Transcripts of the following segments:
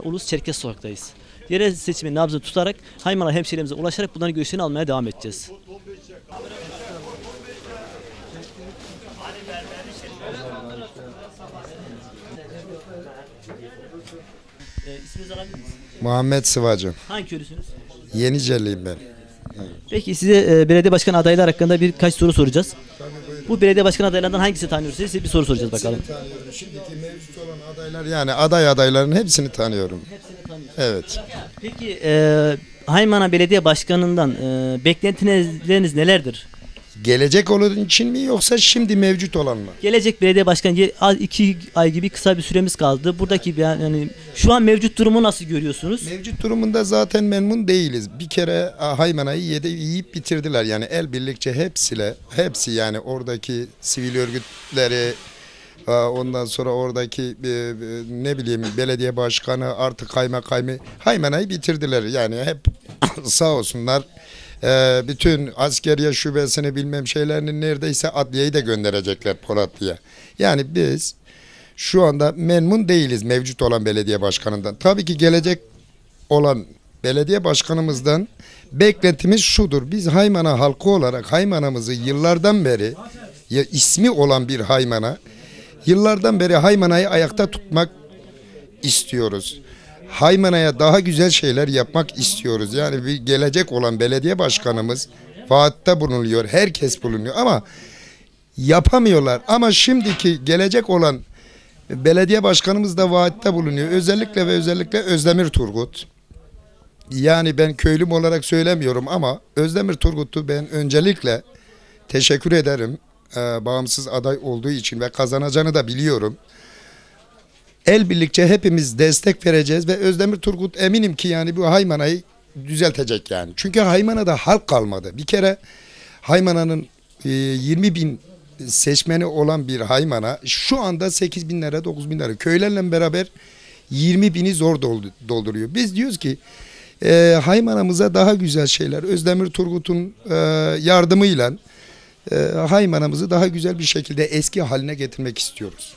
Ulus Çerkez Sokak'tayız. Yerel seçimin nabzını tutarak Haymana hemşehrilerimize ulaşarak bunların görüşlerini almaya devam edeceğiz. Ee, isminizi alabilir miyiz? Muhammed Sıvacı. Hangi köylüsünüz? Yeniceliyim ben. Peki size e, belediye başkan adayları hakkında birkaç soru soracağız. Bu belediye başkan adaylarından hangisini tanıyorsunuz? Size bir soru soracağız bakalım. tanıyorum. Şimdiki mevcut olan adaylar yani aday adayların hepsini tanıyorum. Evet. Peki e, Haymana Belediye Başkanı'ndan e, beklentileriniz nelerdir? Gelecek olan için mi yoksa şimdi mevcut olan mı? Gelecek belediye başkanı az iki ay gibi kısa bir süremiz kaldı. Buradaki yani şu an mevcut durumu nasıl görüyorsunuz? Mevcut durumunda zaten memnun değiliz. Bir kere Haymana'yı yedi, yiyip bitirdiler. Yani el birlikçe hepsiyle, hepsi yani oradaki sivil örgütleri, ondan sonra oradaki e, e, ne bileyim belediye başkanı artık kaymakamı Haymana'yı bitirdiler. Yani hep sağ olsunlar. E, bütün askeriye şubesini bilmem şeylerini neredeyse adliyeyi de gönderecekler Polatlı'ya. Yani biz şu anda memnun değiliz mevcut olan belediye başkanından. Tabii ki gelecek olan belediye başkanımızdan beklentimiz şudur. Biz Haymana halkı olarak Haymana'mızı yıllardan beri ya ismi olan bir Haymana yıllardan beri Haymana'yı ayakta tutmak istiyoruz. Haymana'ya daha güzel şeyler yapmak istiyoruz. Yani bir gelecek olan belediye başkanımız vaatte bulunuyor. Herkes bulunuyor ama yapamıyorlar. Ama şimdiki gelecek olan belediye başkanımız da vaatte bulunuyor. Özellikle ve özellikle Özdemir Turgut. Yani ben köylüm olarak söylemiyorum ama Özdemir Turgut'u ben öncelikle teşekkür ederim. Ee, bağımsız aday olduğu için ve kazanacağını da biliyorum. El birlikçe hepimiz destek vereceğiz ve Özdemir Turgut eminim ki yani bu Haymana'yı düzeltecek yani. Çünkü Haymana'da halk kalmadı. Bir kere Haymana'nın e, 20 bin seçmeni olan bir Haymana şu anda 8 bin lira 9 bin lira köylerle beraber 20 bini zor doldu- dolduruyor. Biz diyoruz ki e, Haymana'mıza daha güzel şeyler Özdemir Turgut'un e, yardımıyla e, Haymana'mızı daha güzel bir şekilde eski haline getirmek istiyoruz.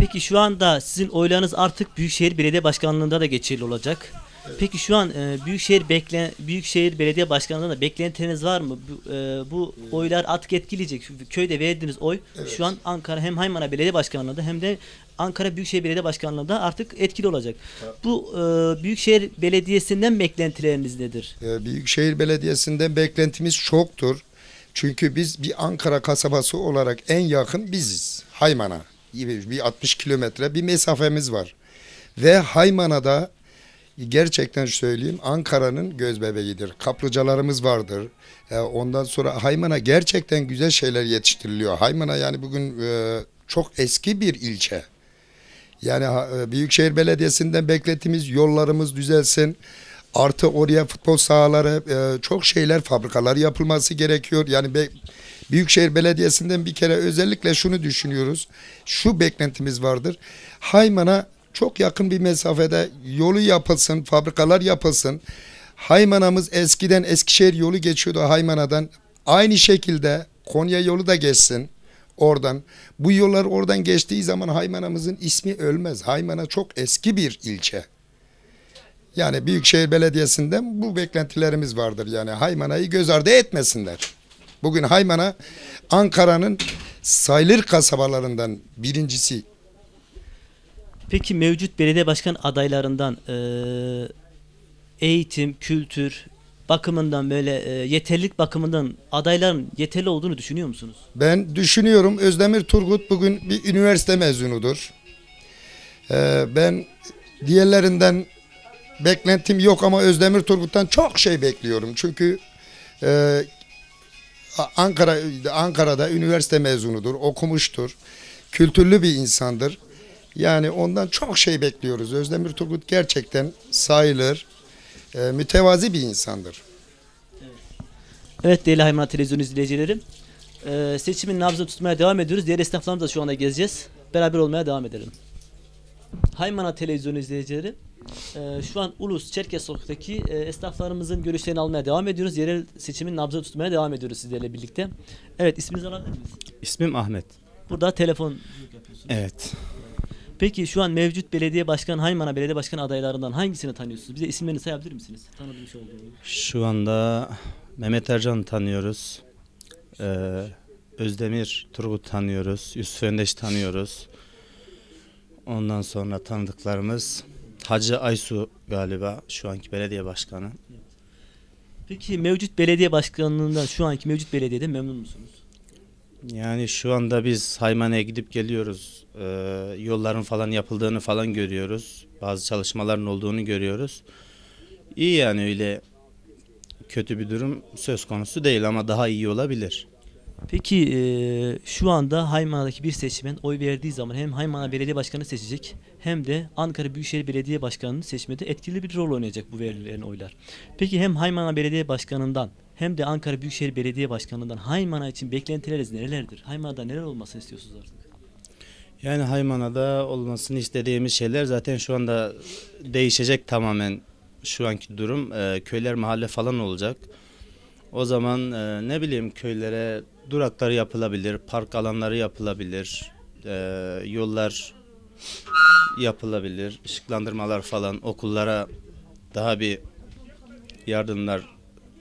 Peki şu anda sizin oylarınız artık Büyükşehir Belediye Başkanlığı'nda da geçerli olacak. Peki şu an e, Büyükşehir bekle Büyükşehir Belediye Başkanlığı'nda da beklentiniz var mı? Bu, e, bu oylar artık etkileyecek. Köyde verdiğiniz oy şu an Ankara hem Haymana Belediye Başkanlığı'nda hem de Ankara Büyükşehir Belediye Başkanlığı'nda artık etkili olacak. Bu e, Büyükşehir Belediyesi'nden beklentileriniz nedir? Ee, Büyükşehir Belediyesi'nden beklentimiz çoktur. Çünkü biz bir Ankara kasabası olarak en yakın biziz. Hayman'a. Bir 60 kilometre bir mesafemiz var. Ve Haymana'da gerçekten söyleyeyim Ankara'nın göz bebeğidir. Kaplıcalarımız vardır. Ee, Ondan sonra Haymana gerçekten güzel şeyler yetiştiriliyor. Haymana yani bugün e, çok eski bir ilçe. Yani e, Büyükşehir Belediyesi'nden beklentimiz yollarımız düzelsin. Artı oraya futbol sahaları, e, çok şeyler, fabrikalar yapılması gerekiyor. Yani Büyükşehir Belediyesi'nden bir kere özellikle şunu düşünüyoruz. Şu beklentimiz vardır. Hayman'a çok yakın bir mesafede yolu yapılsın, fabrikalar yapılsın. Haymana'mız eskiden Eskişehir yolu geçiyordu Haymana'dan. Aynı şekilde Konya yolu da geçsin oradan. Bu yollar oradan geçtiği zaman Haymana'mızın ismi ölmez. Haymana çok eski bir ilçe. Yani Büyükşehir Belediyesi'nden bu beklentilerimiz vardır. Yani Haymana'yı göz ardı etmesinler. Bugün Haymana Ankara'nın sayılır kasabalarından birincisi. Peki mevcut belediye başkan adaylarından e, eğitim, kültür bakımından böyle e, yeterlilik bakımından adayların yeterli olduğunu düşünüyor musunuz? Ben düşünüyorum Özdemir Turgut bugün bir üniversite mezunudur. Ee, ben diğerlerinden beklentim yok ama Özdemir Turgut'tan çok şey bekliyorum. Çünkü e, Ankara Ankara'da üniversite mezunudur, okumuştur. Kültürlü bir insandır. Yani ondan çok şey bekliyoruz. Özdemir Turgut gerçekten sayılır, e, mütevazi bir insandır. Evet değerli Haymana Televizyon izleyicilerim. e, seçimin nabzını tutmaya devam ediyoruz. Diğer esnaflarımızla şu anda gezeceğiz. Beraber olmaya devam edelim. Haymana Televizyon izleyicileri. E, şu an Ulus Çerkez Sokak'taki e, esnaflarımızın görüşlerini almaya devam ediyoruz. Yerel seçimin nabzını tutmaya devam ediyoruz sizlerle birlikte. Evet isminizi alabilir miyiz? İsmim Ahmet. Burada telefon yapıyorsunuz. Evet. Peki şu an mevcut belediye başkan, Haymana belediye başkanı adaylarından hangisini tanıyorsunuz? Bize isimlerini sayabilir misiniz? Tanıdığınız olduğunu. Şu anda Mehmet Ercan tanıyoruz. Ee, Özdemir Turgut tanıyoruz. Yusuf Öndeş tanıyoruz. Ondan sonra tanıdıklarımız Hacı Aysu galiba şu anki belediye başkanı. Peki mevcut belediye başkanlığından şu anki mevcut belediyede memnun musunuz? Yani şu anda biz Haymane'ye gidip geliyoruz. Ee, yolların falan yapıldığını falan görüyoruz. Bazı çalışmaların olduğunu görüyoruz. İyi yani öyle kötü bir durum söz konusu değil ama daha iyi olabilir. Peki eee, şu anda Haymana'daki bir seçmen oy verdiği zaman hem Haymana Belediye Başkanı seçecek hem de Ankara Büyükşehir Belediye Başkanı'nı seçmede etkili bir rol oynayacak bu verilen oylar. Peki hem Haymana Belediye Başkanı'ndan hem de Ankara Büyükşehir Belediye Başkanı'ndan Haymana için beklentileriniz nelerdir? Haymana'da neler olmasını istiyorsunuz artık? Yani Haymana'da olmasını istediğimiz şeyler zaten şu anda değişecek tamamen şu anki durum. Ee, köyler mahalle falan olacak. O zaman e, ne bileyim köylere durakları yapılabilir, park alanları yapılabilir, e, yollar yapılabilir, ışıklandırmalar falan, okullara daha bir yardımlar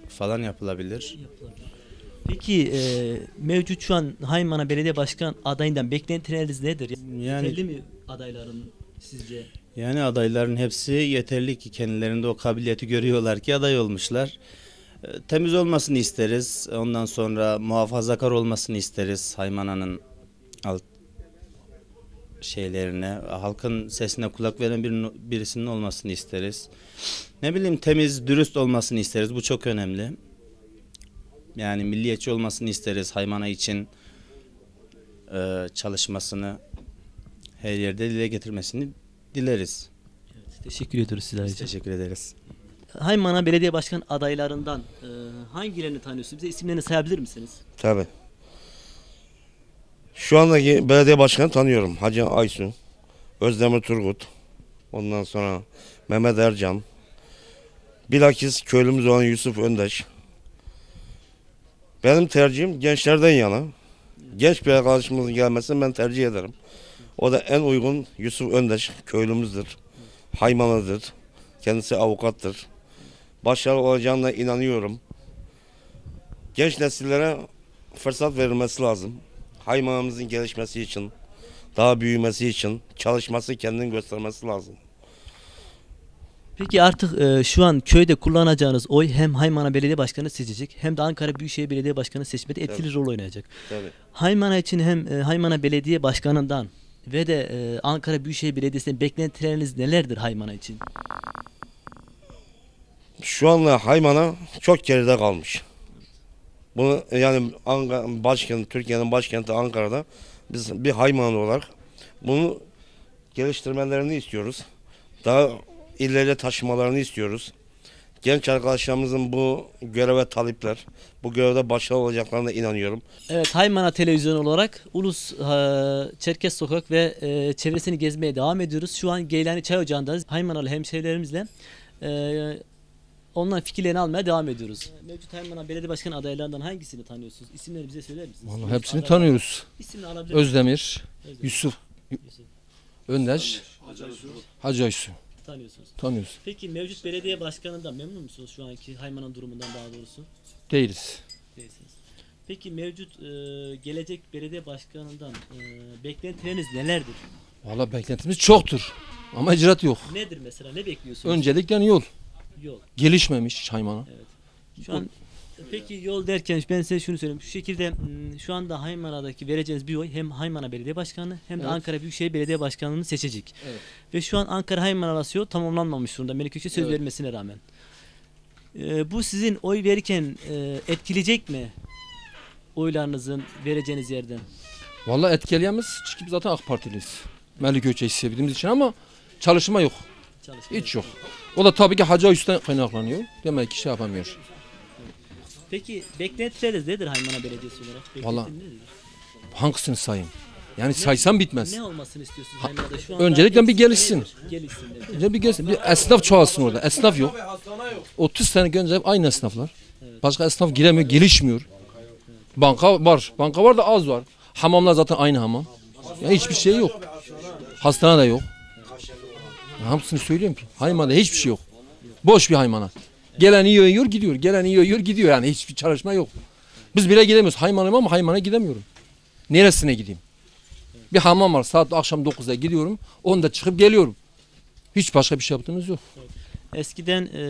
falan yapılabilir. Peki eee, mevcut şu an Haymana Belediye Başkan adayından beklentileriniz nedir? Yani Yeterli mi adayların sizce? Yani adayların hepsi yeterli ki kendilerinde o kabiliyeti görüyorlar ki aday olmuşlar. E, Temiz olmasını isteriz. Ondan sonra muhafazakar olmasını isteriz Haymana'nın alt şeylerine. Halkın sesine kulak veren bir, birisinin olmasını isteriz. Ne bileyim temiz, dürüst olmasını isteriz. Bu çok önemli. Yani milliyetçi olmasını isteriz Haymana için e, çalışmasını her yerde dile getirmesini dileriz. Teşekkür ediyoruz sizler için. teşekkür ederiz. Haymana Belediye Başkan adaylarından e, hangilerini tanıyorsunuz? Bize isimlerini sayabilir misiniz? Tabi. Şu andaki belediye başkanı tanıyorum. Hacı Aysu, Özdemir Turgut, ondan sonra Mehmet Ercan, bilakis köylümüz olan Yusuf Öndeş. Benim tercihim gençlerden yana. Genç bir arkadaşımızın gelmesini ben tercih ederim. O da en uygun Yusuf Öndeş, köylümüzdür. Haymalıdır. Kendisi avukattır. Başarılı olacağına inanıyorum. Genç nesillere fırsat verilmesi lazım. Haymanımızın gelişmesi için, daha büyümesi için çalışması kendini göstermesi lazım. Peki artık e, şu an köyde kullanacağınız oy hem Haymana Belediye Başkanı seçecek hem de Ankara Büyükşehir Belediye Başkanı seçmede etkili rol oynayacak. Tabii. Haymana için hem e, Haymana Belediye Başkanı'ndan ve de e, Ankara Büyükşehir Belediyesi'nin beklentileriniz nelerdir Haymana için? Şu anda Haymana çok geride kalmış. Bunu yani Ankara, başkent, Türkiye'nin başkenti Ankara'da biz bir Hayman olarak bunu geliştirmelerini istiyoruz. Daha ileriye taşımalarını istiyoruz. Genç arkadaşlarımızın bu göreve talipler, bu görevde başarılı olacaklarına inanıyorum. Evet Haymana Televizyon olarak Ulus e, Çerkez Sokak ve e, çevresini gezmeye devam ediyoruz. Şu an Geylani Çay Ocağı'ndayız. Haymanalı hemşehrilerimizle e, onların fikirlerini almaya devam ediyoruz. Mevcut Haymana Belediye Başkanı adaylarından hangisini tanıyorsunuz? İsimleri bize söyler misiniz? Vallahi hepsini Aday- tanıyoruz. İsimini alabilir miyim? Özdemir, Özdemir. Yusuf, Yusuf. Öndeş, Hacı Aysu. Tanıyorsunuz. Tanıyoruz. Peki mevcut belediye başkanından memnun musunuz şu anki Haymana'nın durumundan daha doğrusu? Değiliz. Değilsiniz. Peki mevcut e, gelecek belediye başkanından e, beklentileriniz nelerdir? Valla beklentimiz çoktur. Ama icraat yok. Nedir mesela? Ne bekliyorsunuz? Öncelikle yol. Yol. Gelişmemiş Haymana. Şu an peki yol derken ben size şunu söyleyeyim. Şu şekilde m, şu anda Haymana'daki vereceğiniz bir oy hem Haymana Belediye Başkanı hem de Evet. Ankara Büyükşehir Belediye Başkanlığı'nı seçecek. Evet. Ve şu an Ankara Haymana arası yol tamamlanmamış durumda. Melik Gökçe söz Evet. vermesine rağmen. Ee, bu sizin oy verirken e, etkileyecek mi oylarınızın vereceğiniz yerden? Valla etkileyemiz çünkü zaten AK Partiliyiz. Melik Gökçe'yi sevdiğimiz için ama çalışma yok. Çalışma Hiç yok. O da tabii ki Hacı Aysu'dan kaynaklanıyor. Demek ki şey yapamıyor. Peki beklentileriniz nedir Haymana Belediyesi olarak? Vallahi Beklentiniz nedir? Hangisini sayayım? Yani saysam bitmez. Ne olmasını istiyorsunuz Haymana'da şu anda? öncelikle bir gelişsin. nedir? Gelişsin. Önce bir gelsin. Bir esnaf çoğalsın orada. Esnaf yok. 30 sene önce hep aynı esnaflar. Başka esnaf giremiyor, gelişmiyor. Banka var. Banka var da az var. Hamamlar zaten aynı hamam. Yani hiçbir şey yok. Hastane de yok. Hamısını söylüyorum ki. Haymanada hiçbir şey yok. Boş bir haymana. Gelen yiyor yiyor gidiyor. Gelen yiyor yiyor gidiyor yani hiçbir çalışma yok. Biz bile gidemiyoruz. Haymanayım ama haymana gidemiyorum. Neresine gideyim? Bir hamam var saat akşam 9'da gidiyorum. 10'da çıkıp geliyorum. Hiç başka bir şey yaptığımız yok. Eskiden e,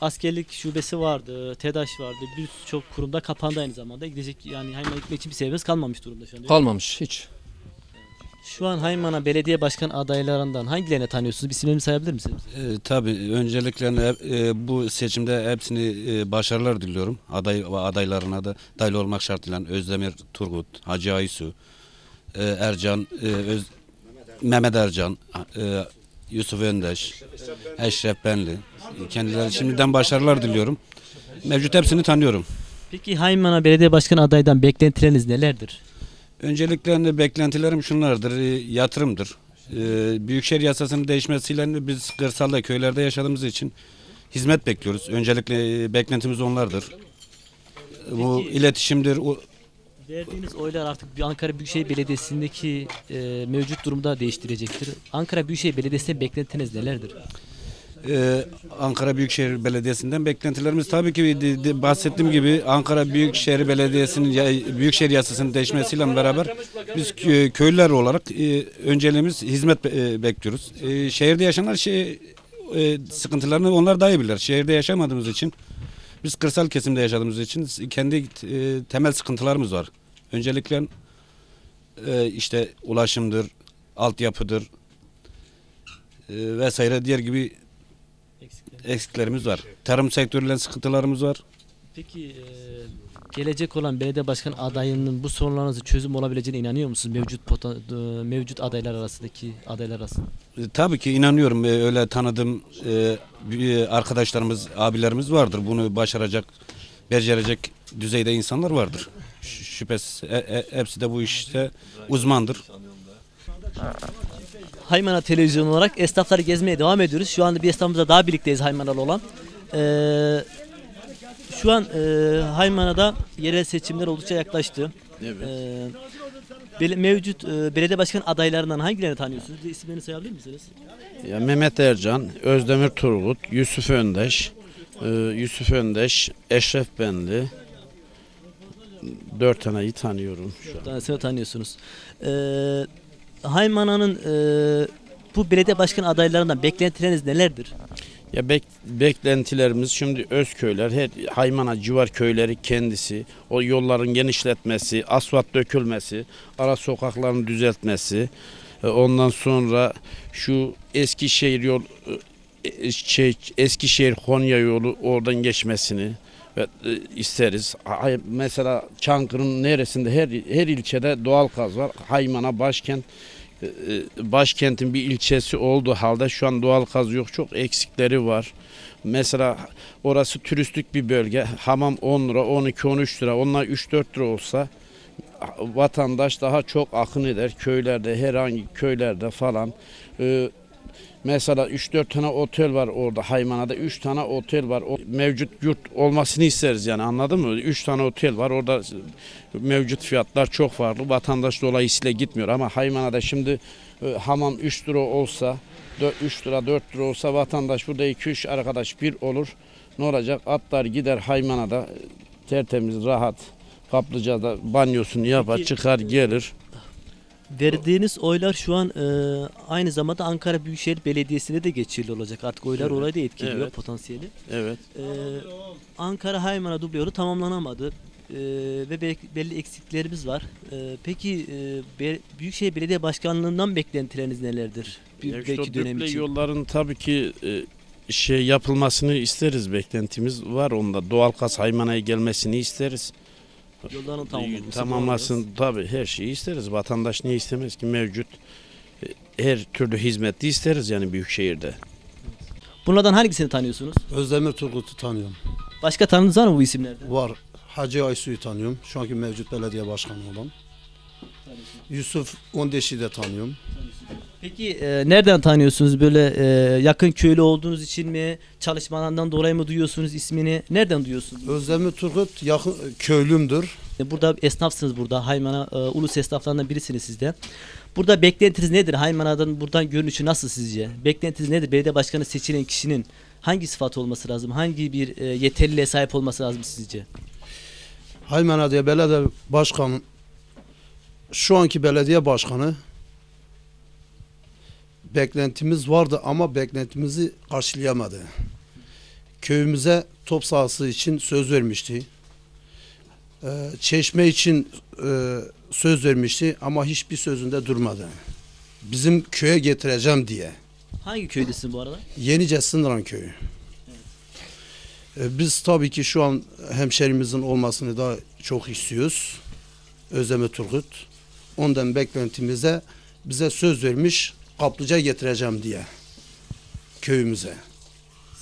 askerlik şubesi vardı, TEDAŞ vardı. Birçok kurumda kapandı aynı zamanda. Gidecek yani Haymana gitmek için bir sebebimiz kalmamış durumda şu anda. Kalmamış hiç. Şu an Haymana Belediye Başkan adaylarından hangilerini tanıyorsunuz? Bir isimlerini sayabilir misiniz? E, tabii öncelikle e, bu seçimde hepsini e, başarılar diliyorum. Aday ve adaylarına da dahil olmak şartıyla Özdemir Turgut, Hacı Aysu, e, Ercan, e, Öz, Mehmet Ercan, e, Yusuf Öndeş, Eşref Benli. Kendileri şimdiden başarılar diliyorum. Mevcut hepsini tanıyorum. Peki Haymana Belediye Başkanı adaydan beklentileriniz nelerdir? Öncelikle beklentilerim şunlardır. e, Yatırımdır. E, Büyükşehir yasasının değişmesiyle biz kırsalda, köylerde yaşadığımız için hizmet bekliyoruz. Öncelikle e, beklentimiz onlardır. Bu iletişimdir. Verdiğiniz oylar artık Ankara Büyükşehir Belediyesi'ndeki mevcut durumda değiştirecektir. Ankara Büyükşehir Belediyesi'ne beklentiniz nelerdir? E, Ankara Büyükşehir Belediyesi'nden beklentilerimiz tabii ki bahsettiğim gibi Ankara Büyükşehir Belediyesi'nin Büyükşehir yasasının değişmesiyle beraber biz kö- köylüler olarak e, önceliğimiz hizmet e, bekliyoruz. E, şehirde yaşayanlar şey e, sıkıntılarını onlar daha iyi bilirler. Şehirde yaşamadığımız için biz kırsal kesimde yaşadığımız için kendi e, temel sıkıntılarımız var. Öncelikle e, işte ulaşımdır, altyapıdır e, vesaire diğer gibi eksiklerimiz var. Tarım sektörüyle sıkıntılarımız var. Peki e, gelecek olan belediye başkan adayının bu sorunlarınızı çözüm olabileceğine inanıyor musunuz? Mevcut pota- e, mevcut adaylar arasındaki adaylar arasında. E, tabii ki inanıyorum e, öyle tanıdığım e, arkadaşlarımız, abilerimiz vardır. Bunu başaracak, becerecek düzeyde insanlar vardır. Ş- Şüphesiz e, e, hepsi de bu işte uzmandır. Haymana Televizyon olarak esnafları gezmeye devam ediyoruz. Şu anda bir esnafımızla daha birlikteyiz Haymanalı olan. Ee, şu an e, Haymana'da yerel seçimler oldukça yaklaştı. Ee, bele- mevcut e, belediye başkan adaylarından hangilerini tanıyorsunuz? Bir isimlerini sayabilir misiniz? Ya Mehmet Ercan, Özdemir Turgut, Yusuf Öndeş, e, Yusuf Öndeş, Eşref Benli. Dört taneyi tanıyorum şu an. tanesini tanıyorsunuz. Ee, Haymana'nın e, bu belediye başkan adaylarından beklentileriniz nelerdir? Ya bek- beklentilerimiz şimdi Özköyler, her Haymana civar köyleri kendisi, o yolların genişletmesi, asfalt dökülmesi, ara sokakların düzeltmesi, e, ondan sonra şu Eskişehir yol e, şey, Eskişehir Konya yolu oradan geçmesini ve e, isteriz. Mesela Çankırı'nın neresinde her her ilçede doğal gaz var. Haymana başkent e, e, başkentin bir ilçesi olduğu halde şu an doğal gaz yok. Çok eksikleri var. Mesela orası turistik bir bölge. Hamam 10 lira, 12 13 lira. Onlar 3-4 lira olsa vatandaş daha çok akın eder. Köylerde herhangi köylerde falan. Ee, Mesela 3-4 tane otel var orada Haymana'da 3 tane otel var. O mevcut yurt olmasını isteriz yani anladın mı? 3 tane otel var orada mevcut fiyatlar çok farklı. Vatandaş dolayısıyla gitmiyor ama Haymana'da şimdi e, hamam 3 lira olsa 3 lira 4 lira olsa vatandaş burada 2-3 arkadaş bir olur. Ne olacak? Atlar gider Haymana'da e, tertemiz rahat kaplıcada banyosunu yapar çıkar gelir. Verdiğiniz oylar şu an e, aynı zamanda Ankara Büyükşehir Belediyesi'ne de geçerli olacak. Artık oylar Evet. orayı da etkiliyor Evet. potansiyeli. Evet. Ee, Ankara Haymana duble yolu tamamlanamadı Ee, ve be- belli eksiklerimiz var. Ee, peki e, Be- Büyükşehir Belediye Başkanlığından beklentileriniz nelerdir? Bir Ya işte o dönem için. yolların tabii ki e, şey yapılmasını isteriz beklentimiz var onda. Doğal gaz Haymana'ya gelmesini isteriz. Yolların tamamlanması. Tamamlasın tabii her şeyi isteriz. Vatandaş niye istemez ki mevcut e, her türlü hizmeti isteriz yani büyük şehirde. Bunlardan hangisini tanıyorsunuz? Özdemir Turgut'u tanıyorum. Başka tanınız var mı bu isimlerden? Var. Hacı Aysu'yu tanıyorum. Şu anki mevcut belediye başkanı olan. Yusuf Ondeş'i de tanıyorum. Peki e, nereden tanıyorsunuz? Böyle e, yakın köylü olduğunuz için mi? Çalışmalarından dolayı mı duyuyorsunuz ismini? Nereden duyuyorsunuz? Özdemir Turgut yakın köylümdür. Burada esnafsınız burada. Haymana e, ulus esnaflarından birisiniz siz de. Burada beklentiniz nedir? Haymana'dan buradan görünüşü nasıl sizce? Beklentiniz nedir? Belediye başkanı seçilen kişinin hangi sıfat olması lazım? Hangi bir e, yeterliliğe sahip olması lazım sizce? Haymana'da belediye başkanı şu anki belediye başkanı beklentimiz vardı ama beklentimizi karşılayamadı. Köyümüze top sahası için söz vermişti. Ee, çeşme için e, söz vermişti ama hiçbir sözünde durmadı. Bizim köye getireceğim diye. Hangi köydesin bu arada? Yenice Sındıran Köyü. Ee, Biz tabii ki şu an hemşerimizin olmasını da çok istiyoruz. Özlemi Turgut. Ondan beklentimize bize söz vermiş kaplıca getireceğim diye köyümüze.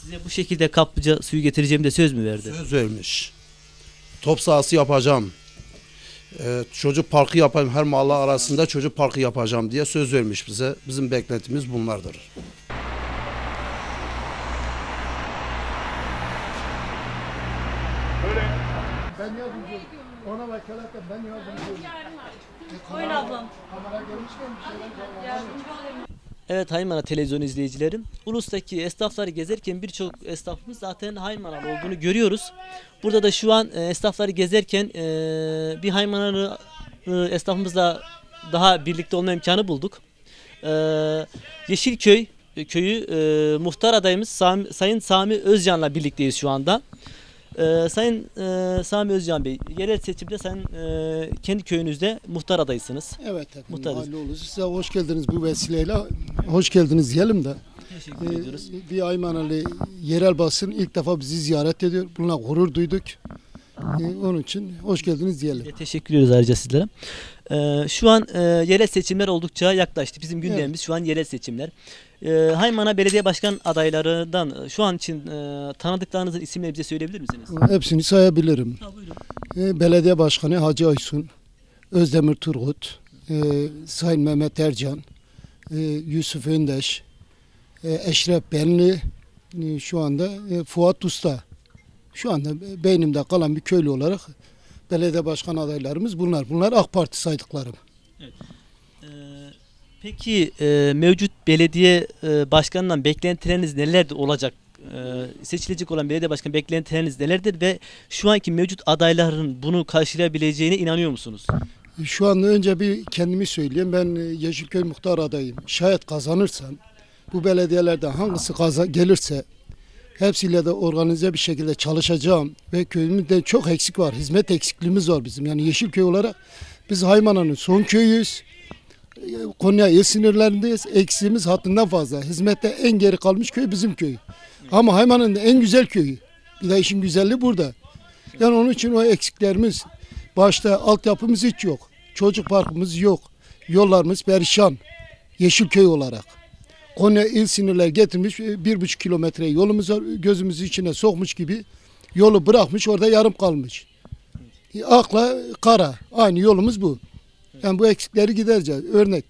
Size bu şekilde kaplıca suyu getireceğim de söz mü verdi? Söz vermiş. Top sahası yapacağım. Ee, çocuk parkı yapayım her mahalle arasında çocuk parkı yapacağım diye söz vermiş bize. Bizim beklentimiz bunlardır. Evet Haymana televizyon izleyicilerim. Ulus'taki esnafları gezerken birçok esnafımız zaten Haymanalı olduğunu görüyoruz. Burada da şu an e, esnafları gezerken e, bir Haymanalı e, esnafımızla daha birlikte olma imkanı bulduk. Yeşilköy köyü muhtar adayımız Sayın Sami Özcan'la birlikteyiz şu anda. E, Sayın e, Sami Özcan Bey, yerel seçimde sen e, kendi köyünüzde muhtar adaysınız. Evet efendim. Muhtarız. Mahalle olur. Size hoş geldiniz bu vesileyle. Hoş geldiniz diyelim de. Teşekkür ediyoruz. Ee, bir Aymanalı yerel basın ilk defa bizi ziyaret ediyor. Bununla gurur duyduk. Ee, onun için hoş geldiniz diyelim. Ve Teşekkür ediyoruz ayrıca sizlere. Ee, şu an e, yerel seçimler oldukça yaklaştı. Bizim gündemimiz şu an yerel seçimler. Ee, Haymana Belediye Başkan adaylarından e, şu an için e, tanıdıklarınızın isimleri bize söyleyebilir misiniz? Hepsini sayabilirim. Ha, buyurun. Ee, Belediye Başkanı Hacı Aysun, Özdemir Turgut, e, Sayın Mehmet Ercan, e, Yusuf Öndeş, e, Eşref Benli, e, şu anda e, Fuat Usta. Şu anda beynimde kalan bir köylü olarak belediye başkan adaylarımız bunlar. Bunlar AK Parti saydıklarım. Ee, peki e, mevcut belediye e, başkanından beklentileriniz nelerdir olacak? Ee, seçilecek olan belediye başkanı beklentileriniz nelerdir ve şu anki mevcut adayların bunu karşılayabileceğine inanıyor musunuz? Şu anda önce bir kendimi söyleyeyim. Ben e, Yeşilköy muhtar adayım. Şayet kazanırsam bu belediyelerden hangisi kaza gelirse hepsiyle de organize bir şekilde çalışacağım ve köyümüzde çok eksik var. Hizmet eksikliğimiz var bizim. Yani Yeşilköy olarak biz Haymana'nın son köyüyüz. Konya il sınırlarındayız. Eksiğimiz hattından fazla. Hizmette en geri kalmış köy bizim köy. Ama Haymana'nın en güzel köyü. Bir de işin güzelliği burada. Yani onun için o eksiklerimiz başta altyapımız hiç yok. Çocuk parkımız yok. Yollarımız perişan. Yeşilköy olarak. Konya il sınırları getirmiş e, bir buçuk kilometre yolumuz var. Gözümüzü içine sokmuş gibi yolu bırakmış orada yarım kalmış. E, Akla kara. Aynı yolumuz bu. Yani bu eksikleri gidereceğiz. Örnek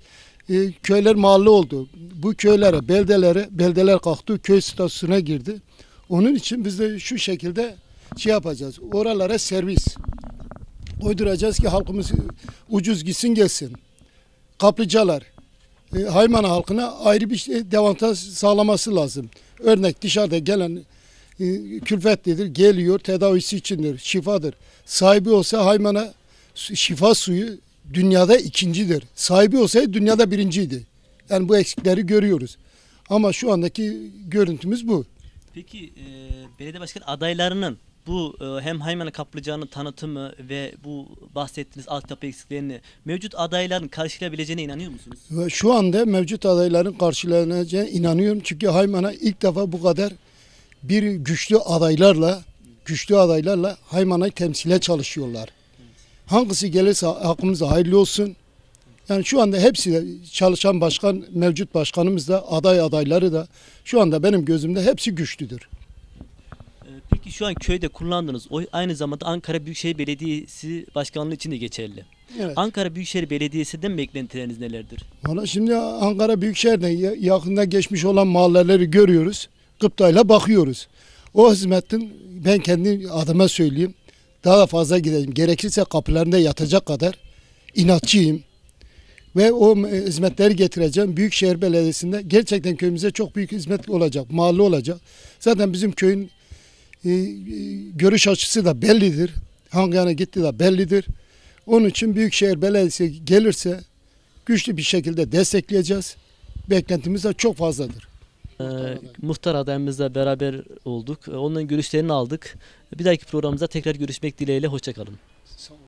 e, köyler mahalle oldu. Bu köylere, beldelere, beldeler kalktı, köy statüsüne girdi. Onun için biz de şu şekilde şey yapacağız. Oralara servis uyduracağız ki halkımız ucuz gitsin gelsin. Kaplıcalar, e, Haymana halkına ayrı bir şey, devantaj sağlaması lazım. Örnek dışarıda gelen e, külfetlidir, geliyor, tedavisi içindir, şifadır. Sahibi olsa Haymana şifa suyu dünyada ikincidir. Sahibi olsaydı dünyada birinciydi. Yani bu eksikleri görüyoruz. Ama şu andaki görüntümüz bu. Peki e, belediye başkan adaylarının bu e, hem Haymana Kaplıca'nın tanıtımı ve bu bahsettiğiniz altyapı eksiklerini mevcut adayların karşılayabileceğine inanıyor musunuz? Ve şu anda mevcut adayların karşılanacağına inanıyorum. Çünkü Hayman'a ilk defa bu kadar bir güçlü adaylarla güçlü adaylarla Haymana'yı temsile çalışıyorlar. Hangisi gelirse hakkımıza hayırlı olsun. Yani şu anda hepsi de çalışan başkan, mevcut başkanımız da aday adayları da şu anda benim gözümde hepsi güçlüdür. E, peki şu an köyde kullandığınız oy aynı zamanda Ankara Büyükşehir Belediyesi Başkanlığı için de geçerli. Evet. Ankara Büyükşehir Belediyesi'nden beklentileriniz nelerdir? Valla şimdi Ankara Büyükşehir'de ya- yakında geçmiş olan mahalleleri görüyoruz. Gıptayla bakıyoruz. O hizmetin ben kendi adıma söyleyeyim. Daha da fazla gideyim. Gerekirse kapılarında yatacak kadar inatçıyım. ve o hizmetleri getireceğim. Büyükşehir Belediyesi'nde gerçekten köyümüze çok büyük hizmet olacak, mahalle olacak. Zaten bizim köyün e, e, görüş açısı da bellidir. Hangi yana gitti de bellidir. Onun için Büyükşehir Belediyesi gelirse güçlü bir şekilde destekleyeceğiz. Beklentimiz de çok fazladır. Ee, muhtar adayımızla beraber olduk. Ee, Onların görüşlerini aldık. Bir dahaki programımızda tekrar görüşmek dileğiyle. Hoşçakalın.